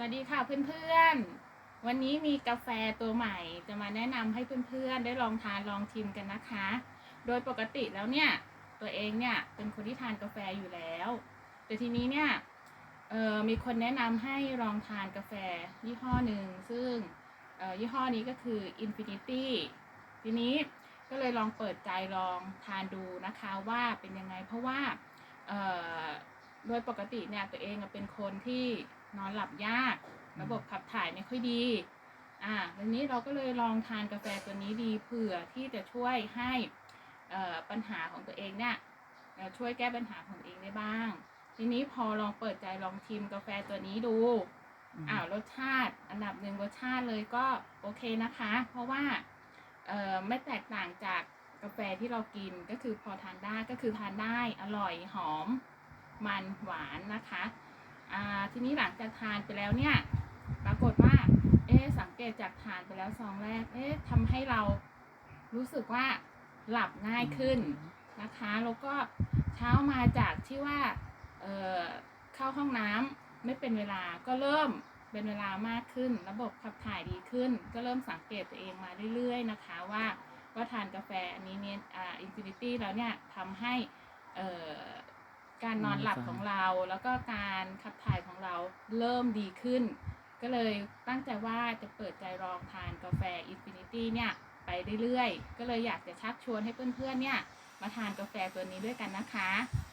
สวัสดีค่ะเพื่อนๆ วันนี้มีกาแฟตัวใหม่จะมาแนะนำให้เพื่อนๆ ได้ลองทานลองชิมกันนะคะ โดยปกติแล้วเนี่ย ตัวเองเนี่ยเป็นคนที่ทานกาแฟอยู่แล้ว แต่ทีนี้เนี่ยมีคนแนะนำให้ลองทานกาแฟยี่ห้อหนึ่ง ซึ่งยี่ห้อนี้ก็คือ Infinity ทีนี้ก็เลยลองเปิดใจลองทานดูนะคะว่าเป็นยังไงเพราะว่าโดยปกติเนี่ยตัวเองเป็นคนที่ นอนหลับยาก ระบบขับถ่ายไม่ค่อยดี อ่า วันนี้เราก็เลยลองทานกาแฟตัวนี้ดีเผื่อที่จะช่วยให้เอ่อปัญหาของตัวเองเนี่ยเอ่อช่วยแก้ปัญหาของตัวเองได้บ้าง ทีนี้พอลองเปิดใจลองชิมกาแฟตัวนี้ดูอ้าวรสชาติอันดับหนึ่งรสชาติเลยก็โอเคนะคะ เพราะว่าเอ่อไม่แตกต่างจากกาแฟที่เรากินก็คือพอทานได้ก็คือทานได้อร่อยหอม มันหวานนะคะ อ่าทีนี้หลังจากทานไปแล้วเนี่ย ปรากฏว่า เอ๊ะสังเกตจากทานไปแล้วซองแรก เอ๊ะทำให้เรารู้สึกว่าหลับง่ายขึ้นนะคะ แล้วก็เช้ามาจากที่ว่าเอ่อเข้าห้องน้ำไม่เป็นเวลาก็เริ่มเป็นเวลามากขึ้น ระบบขับถ่ายดีขึ้น ก็เริ่มสังเกตตัวเองมาเรื่อยๆนะคะว่าว่าทานกาแฟอันนี้เนี่ยอ่าอินฟินิตี้แล้วเนี่ยทำให้เอ่อ การนอนหลับของเรา แล้วก็การขับถ่ายของเราเริ่มดีขึ้น ก็เลยตั้งใจว่าจะเปิดใจลองทานกาแฟอินฟินิตี้เนี่ยไปเรื่อยๆ ก็เลยอยากจะชักชวนให้เพื่อนๆเนี่ยมาทานกาแฟตัวนี้ด้วยกันนะคะ